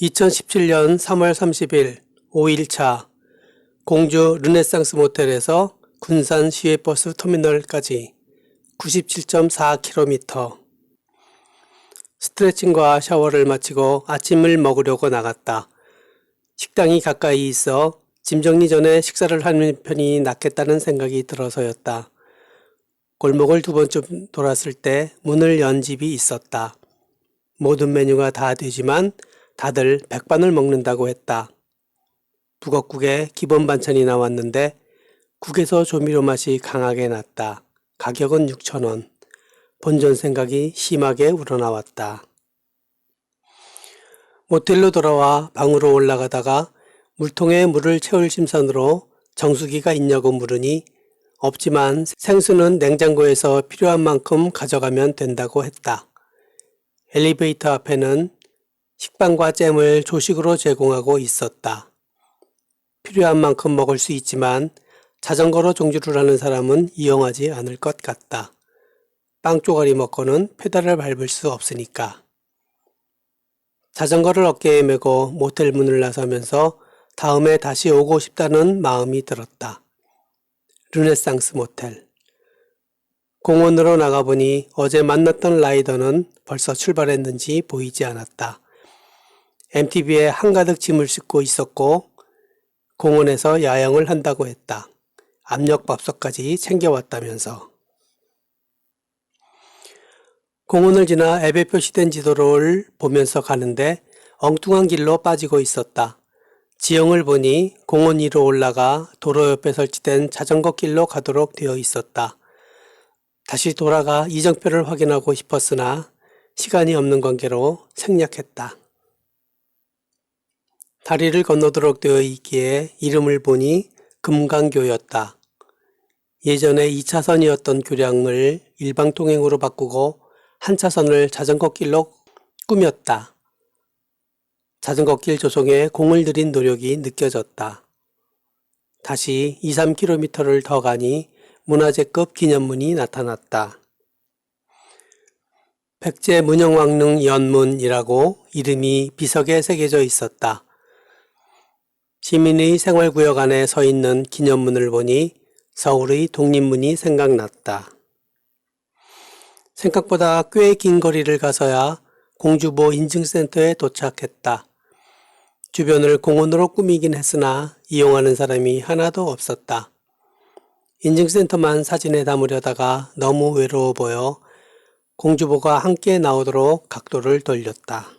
2017년 3월 30일 5일차 공주 르네상스 모텔에서 군산 시외버스 터미널까지 97.4km 스트레칭과 샤워를 마치고 아침을 먹으려고 나갔다. 식당이 가까이 있어 짐 정리 전에 식사를 하는 편이 낫겠다는 생각이 들어서였다. 골목을 두 번쯤 돌았을 때 문을 연 집이 있었다. 모든 메뉴가 다 되지만 다들 백반을 먹는다고 했다. 북엇국에 기본 반찬이 나왔는데 국에서 조미료 맛이 강하게 났다. 가격은 6천원. 본전 생각이 심하게 우러나왔다. 모텔로 돌아와 방으로 올라가다가 물통에 물을 채울 심산으로 정수기가 있냐고 물으니 없지만 생수는 냉장고에서 필요한 만큼 가져가면 된다고 했다. 엘리베이터 앞에는 식빵과 잼을 조식으로 제공하고 있었다. 필요한 만큼 먹을 수 있지만 자전거로 종주를 하는 사람은 이용하지 않을 것 같다. 빵 쪼가리 먹고는 페달을 밟을 수 없으니까. 자전거를 어깨에 메고 모텔 문을 나서면서 다음에 다시 오고 싶다는 마음이 들었다. 르네상스 모텔. 공원으로 나가보니 어제 만났던 라이더는 벌써 출발했는지 보이지 않았다. MTV에 한가득 짐을 싣고 있었고 공원에서 야영을 한다고 했다. 압력밥솥까지 챙겨왔다면서. 공원을 지나 앱에 표시된 지도를 보면서 가는데 엉뚱한 길로 빠지고 있었다. 지형을 보니 공원 위로 올라가 도로 옆에 설치된 자전거 길로 가도록 되어 있었다. 다시 돌아가 이정표를 확인하고 싶었으나 시간이 없는 관계로 생략했다. 다리를 건너도록 되어 있기에 이름을 보니 금강교였다. 예전에 2차선이었던 교량을 일방통행으로 바꾸고 한 차선을 자전거 길로 꾸몄다. 자전거 길 조성에 공을 들인 노력이 느껴졌다. 다시 2, 3km를 더 가니 문화재급 기념문이 나타났다. 백제 문영왕릉 연문이라고 이름이 비석에 새겨져 있었다. 시민의 생활구역 안에 서 있는 기념문을 보니 서울의 독립문이 생각났다. 생각보다 꽤 긴 거리를 가서야 공주보 인증센터에 도착했다. 주변을 공원으로 꾸미긴 했으나 이용하는 사람이 하나도 없었다. 인증센터만 사진에 담으려다가 너무 외로워 보여 공주보가 함께 나오도록 각도를 돌렸다.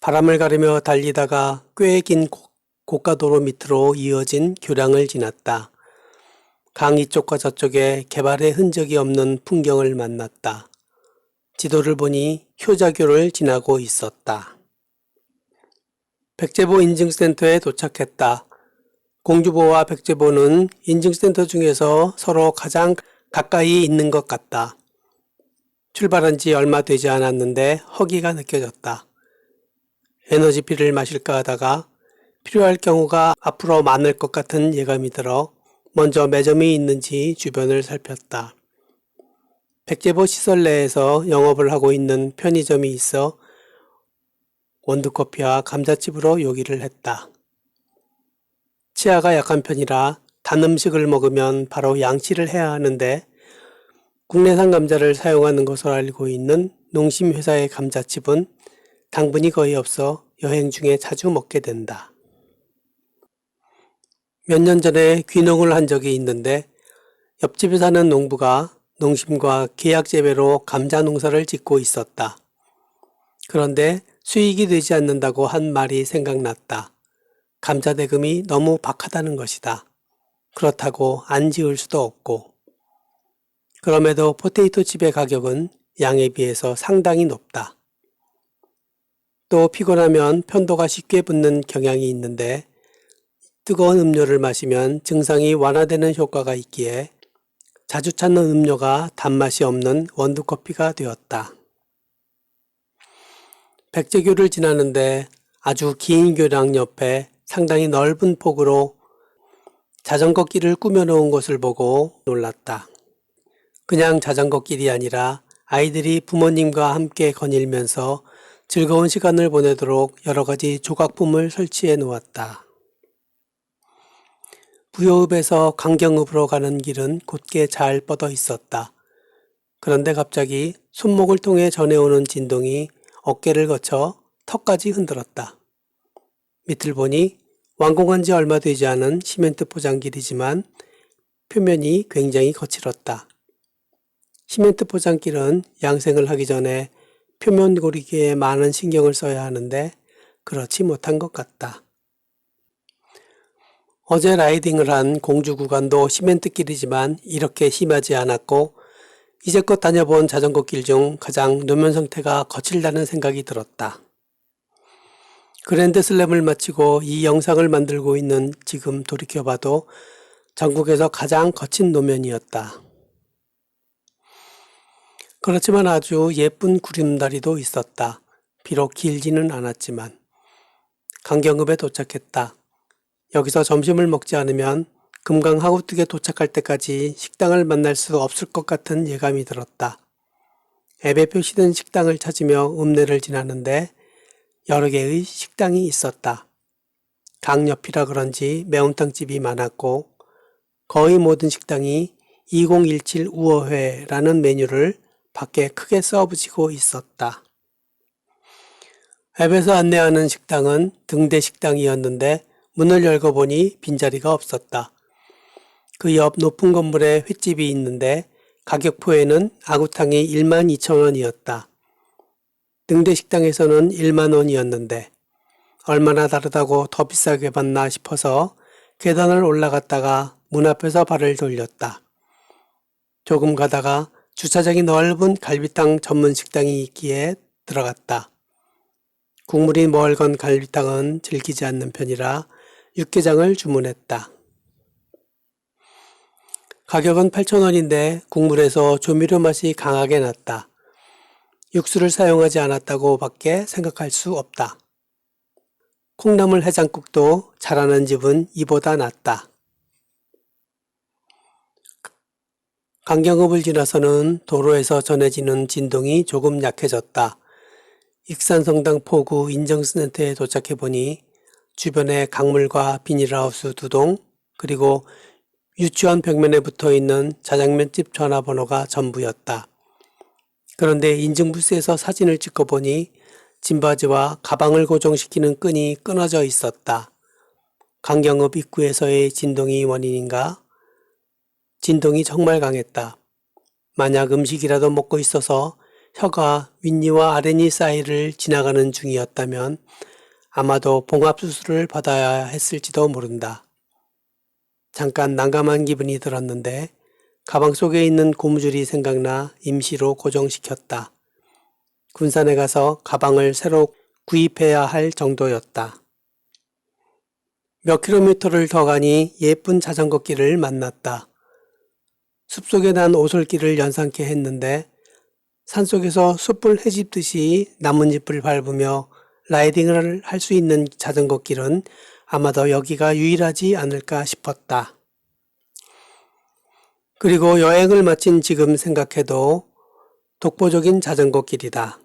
바람을 가르며 달리다가 꽤 긴 고가도로 밑으로 이어진 교량을 지났다. 강 이쪽과 저쪽에 개발의 흔적이 없는 풍경을 만났다. 지도를 보니 효자교를 지나고 있었다. 백제보 인증센터에 도착했다. 공주보와 백제보는 인증센터 중에서 서로 가장 가까이 있는 것 같다. 출발한 지 얼마 되지 않았는데 허기가 느껴졌다. 에너지피를 마실까 하다가 필요할 경우가 앞으로 많을 것 같은 예감이 들어 먼저 매점이 있는지 주변을 살폈다. 백제보 시설 내에서 영업을 하고 있는 편의점이 있어 원두커피와 감자칩으로 요기를 했다. 치아가 약한 편이라 단 음식을 먹으면 바로 양치를 해야 하는데 국내산 감자를 사용하는 것으로 알고 있는 농심회사의 감자칩은 당분이 거의 없어 여행 중에 자주 먹게 된다. 몇 년 전에 귀농을 한 적이 있는데 옆집에 사는 농부가 농심과 계약 재배로 감자 농사를 짓고 있었다. 그런데 수익이 되지 않는다고 한 말이 생각났다. 감자 대금이 너무 박하다는 것이다. 그렇다고 안 지을 수도 없고. 그럼에도 포테이토 칩의 가격은 양에 비해서 상당히 높다. 또 피곤하면 편도가 쉽게 붓는 경향이 있는데 뜨거운 음료를 마시면 증상이 완화되는 효과가 있기에 자주 찾는 음료가 단맛이 없는 원두커피가 되었다. 백제교를 지나는데 아주 긴 교량 옆에 상당히 넓은 폭으로 자전거 길을 꾸며놓은 것을 보고 놀랐다. 그냥 자전거 길이 아니라 아이들이 부모님과 함께 거닐면서 즐거운 시간을 보내도록 여러 가지 조각품을 설치해 놓았다. 부여읍에서 강경읍으로 가는 길은 곧게 잘 뻗어 있었다. 그런데 갑자기 손목을 통해 전해오는 진동이 어깨를 거쳐 턱까지 흔들었다. 밑을 보니 완공한 지 얼마 되지 않은 시멘트 포장길이지만 표면이 굉장히 거칠었다. 시멘트 포장길은 양생을 하기 전에 표면 고리기에 많은 신경을 써야 하는데 그렇지 못한 것 같다. 어제 라이딩을 한 공주 구간도 시멘트 길이지만 이렇게 심하지 않았고 이제껏 다녀본 자전거 길 중 가장 노면 상태가 거칠다는 생각이 들었다. 그랜드 슬램을 마치고 이 영상을 만들고 있는 지금 돌이켜봐도 전국에서 가장 거친 노면이었다. 그렇지만 아주 예쁜 구름다리도 있었다. 비록 길지는 않았지만. 강경읍에 도착했다. 여기서 점심을 먹지 않으면 금강 하구뚝에 도착할 때까지 식당을 만날 수 없을 것 같은 예감이 들었다. 앱에 표시된 식당을 찾으며 읍내를 지나는데 여러 개의 식당이 있었다. 강 옆이라 그런지 매운탕집이 많았고 거의 모든 식당이 2017 우어회라는 메뉴를 밖에 크게 써붙이고 있었다. 앱에서 안내하는 식당은 등대 식당이었는데 문을 열고 보니 빈자리가 없었다. 그 옆 높은 건물에 횟집이 있는데 가격표에는 아구탕이 1만 2천 원이었다. 등대 식당에서는 1만 원이었는데 얼마나 다르다고 더 비싸게 받나 싶어서 계단을 올라갔다가 문 앞에서 발을 돌렸다. 조금 가다가 주차장이 넓은 갈비탕 전문 식당이 있기에 들어갔다. 국물이 멀건 갈비탕은 즐기지 않는 편이라 육개장을 주문했다. 가격은 8,000원인데 국물에서 조미료 맛이 강하게 났다. 육수를 사용하지 않았다고 밖에 생각할 수 없다. 콩나물 해장국도 잘하는 집은 이보다 낫다. 강경읍을 지나서는 도로에서 전해지는 진동이 조금 약해졌다. 익산성당 포구 인정센터에 도착해 보니 주변에 강물과 비닐하우스 두 동, 그리고 유치원 벽면에 붙어 있는 자장면집 전화번호가 전부였다. 그런데 인증부스에서 사진을 찍어 보니 짐바지와 가방을 고정시키는 끈이 끊어져 있었다. 강경읍 입구에서의 진동이 원인인가? 진동이 정말 강했다. 만약 음식이라도 먹고 있어서 혀가 윗니와 아랫니 사이를 지나가는 중이었다면 아마도 봉합수술을 받아야 했을지도 모른다. 잠깐 난감한 기분이 들었는데 가방 속에 있는 고무줄이 생각나 임시로 고정시켰다. 군산에 가서 가방을 새로 구입해야 할 정도였다. 몇 킬로미터를 더 가니 예쁜 자전거 길을 만났다. 숲속에 난 오솔길을 연상케 했는데 산속에서 숯불 헤집듯이 나뭇잎을 밟으며 라이딩을 할 수 있는 자전거 길은 아마도 여기가 유일하지 않을까 싶었다. 그리고 여행을 마친 지금 생각해도 독보적인 자전거 길이다.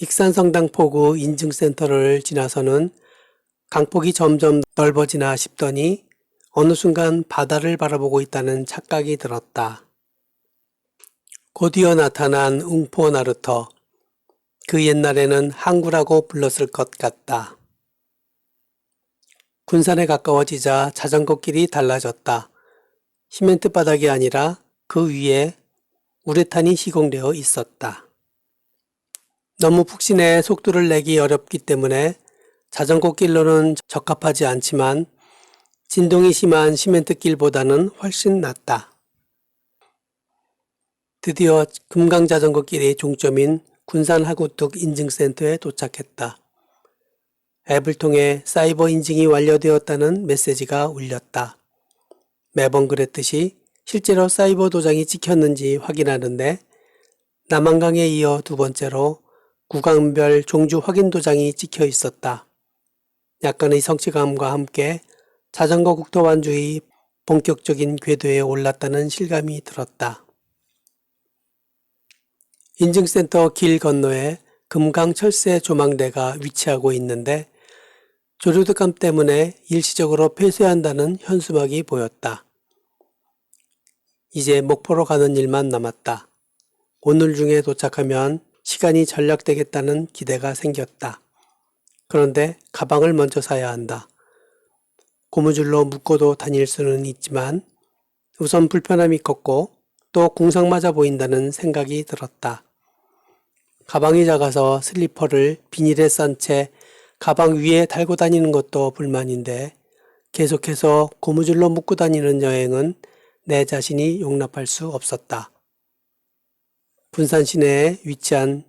익산성당 포구 인증센터를 지나서는 강폭이 점점 넓어지나 싶더니 어느 순간 바다를 바라보고 있다는 착각이 들었다. 곧이어 나타난 웅포 나루터. 그 옛날에는 항구라고 불렀을 것 같다. 군산에 가까워지자 자전거 길이 달라졌다. 시멘트 바닥이 아니라 그 위에 우레탄이 시공되어 있었다. 너무 푹신해 속도를 내기 어렵기 때문에 자전거 길로는 적합하지 않지만 진동이 심한 시멘트 길보다는 훨씬 낫다. 드디어 금강자전거 길의 종점인 군산 하구뚝 인증센터에 도착했다. 앱을 통해 사이버 인증이 완료되었다는 메시지가 울렸다. 매번 그랬듯이 실제로 사이버 도장이 찍혔는지 확인하는데 남한강에 이어 두 번째로 구강별 종주 확인 도장이 찍혀 있었다. 약간의 성취감과 함께 자전거 국토완주의 본격적인 궤도에 올랐다는 실감이 들었다. 인증센터 길 건너에 금강철새 조망대가 위치하고 있는데 조류득감 때문에 일시적으로 폐쇄한다는 현수막이 보였다. 이제 목포로 가는 일만 남았다. 오늘 중에 도착하면 시간이 절약되겠다는 기대가 생겼다. 그런데 가방을 먼저 사야 한다. 고무줄로 묶어도 다닐 수는 있지만 우선 불편함이 컸고 또 궁상맞아 보인다는 생각이 들었다. 가방이 작아서 슬리퍼를 비닐에 싼 채 가방 위에 달고 다니는 것도 불만인데 계속해서 고무줄로 묶고 다니는 여행은 내 자신이 용납할 수 없었다. 분산 시내에 위치한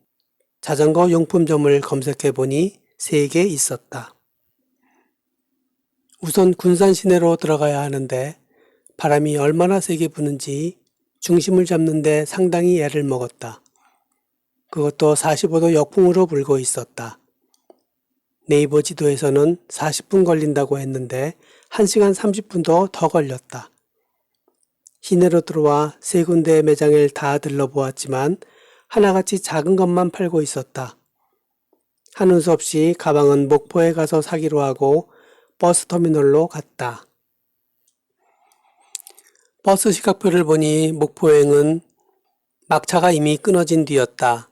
자전거 용품점을 검색해 보니 세개 있었다. 우선 군산 시내로 들어가야 하는데 바람이 얼마나 세게 부는지 중심을 잡는데 상당히 애를 먹었다. 그것도 45도 역풍으로 불고 있었다. 네이버 지도에서는 40분 걸린다고 했는데 1시간 30분도 더 걸렸다. 시내로 들어와 세 군데의 매장을 다 들러보았지만 하나같이 작은 것만 팔고 있었다. 하는 수 없이 가방은 목포에 가서 사기로 하고 버스 터미널로 갔다. 버스 시각표를 보니 목포행은 막차가 이미 끊어진 뒤였다.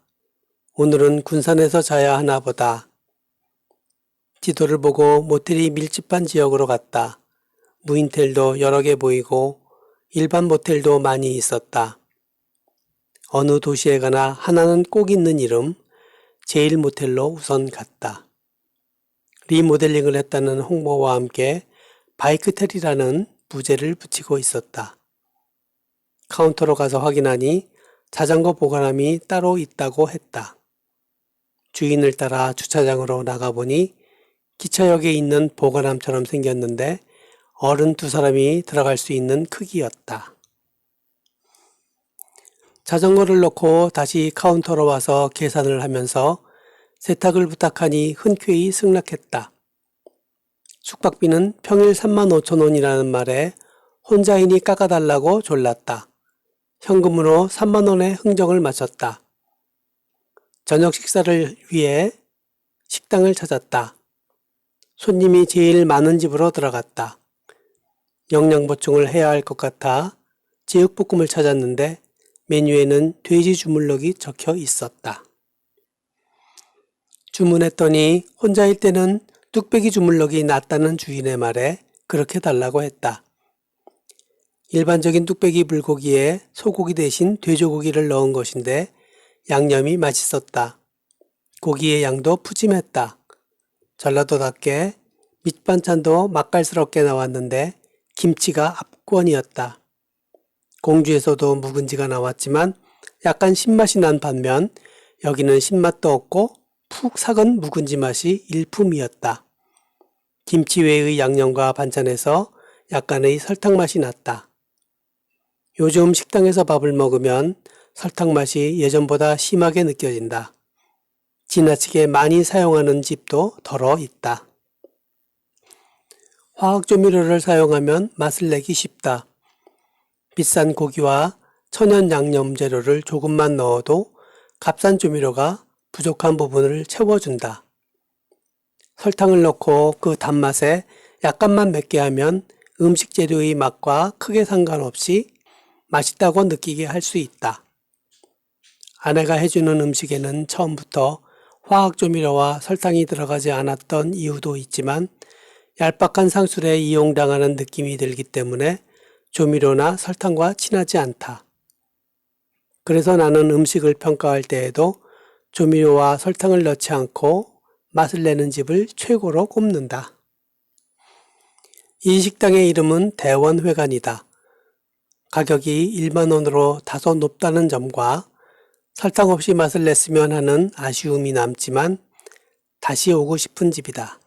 오늘은 군산에서 자야 하나 보다. 지도를 보고 모텔이 밀집한 지역으로 갔다. 무인텔도 여러 개 보이고 일반 모텔도 많이 있었다. 어느 도시에 가나 하나는 꼭 있는 이름, 제일 모텔로 우선 갔다. 리모델링을 했다는 홍보와 함께 바이크텔이라는 부제를 붙이고 있었다. 카운터로 가서 확인하니 자전거 보관함이 따로 있다고 했다. 주인을 따라 주차장으로 나가보니 기차역에 있는 보관함처럼 생겼는데 어른 두 사람이 들어갈 수 있는 크기였다. 자전거를 놓고 다시 카운터로 와서 계산을 하면서 세탁을 부탁하니 흔쾌히 승낙했다. 숙박비는 평일 3만 5천 원이라는 말에 혼자이니 깎아달라고 졸랐다. 현금으로 3만 원의 흥정을 마쳤다. 저녁 식사를 위해 식당을 찾았다. 손님이 제일 많은 집으로 들어갔다. 영양 보충을 해야 할 것 같아 제육볶음을 찾았는데 메뉴에는 돼지 주물럭이 적혀 있었다. 주문했더니 혼자일 때는 뚝배기 주물럭이 낫다는 주인의 말에 그렇게 달라고 했다. 일반적인 뚝배기 불고기에 소고기 대신 돼지고기를 넣은 것인데 양념이 맛있었다. 고기의 양도 푸짐했다. 전라도답게 밑반찬도 맛깔스럽게 나왔는데 김치가 압권이었다. 공주에서도 묵은지가 나왔지만 약간 신맛이 난 반면 여기는 신맛도 없고 푹 삭은 묵은지 맛이 일품이었다. 김치 외의 양념과 반찬에서 약간의 설탕 맛이 났다. 요즘 식당에서 밥을 먹으면 설탕 맛이 예전보다 심하게 느껴진다. 지나치게 많이 사용하는 집도 덜어 있다. 화학 조미료를 사용하면 맛을 내기 쉽다. 비싼 고기와 천연 양념 재료를 조금만 넣어도 값싼 조미료가 부족한 부분을 채워준다. 설탕을 넣고 그 단맛에 약간만 맵게 하면 음식 재료의 맛과 크게 상관없이 맛있다고 느끼게 할 수 있다. 아내가 해주는 음식에는 처음부터 화학 조미료와 설탕이 들어가지 않았던 이유도 있지만 얄팍한 상술에 이용당하는 느낌이 들기 때문에 조미료나 설탕과 친하지 않다. 그래서 나는 음식을 평가할 때에도 조미료와 설탕을 넣지 않고 맛을 내는 집을 최고로 꼽는다. 이 식당의 이름은 대원회관이다. 가격이 1만원으로 다소 높다는 점과 설탕 없이 맛을 냈으면 하는 아쉬움이 남지만 다시 오고 싶은 집이다.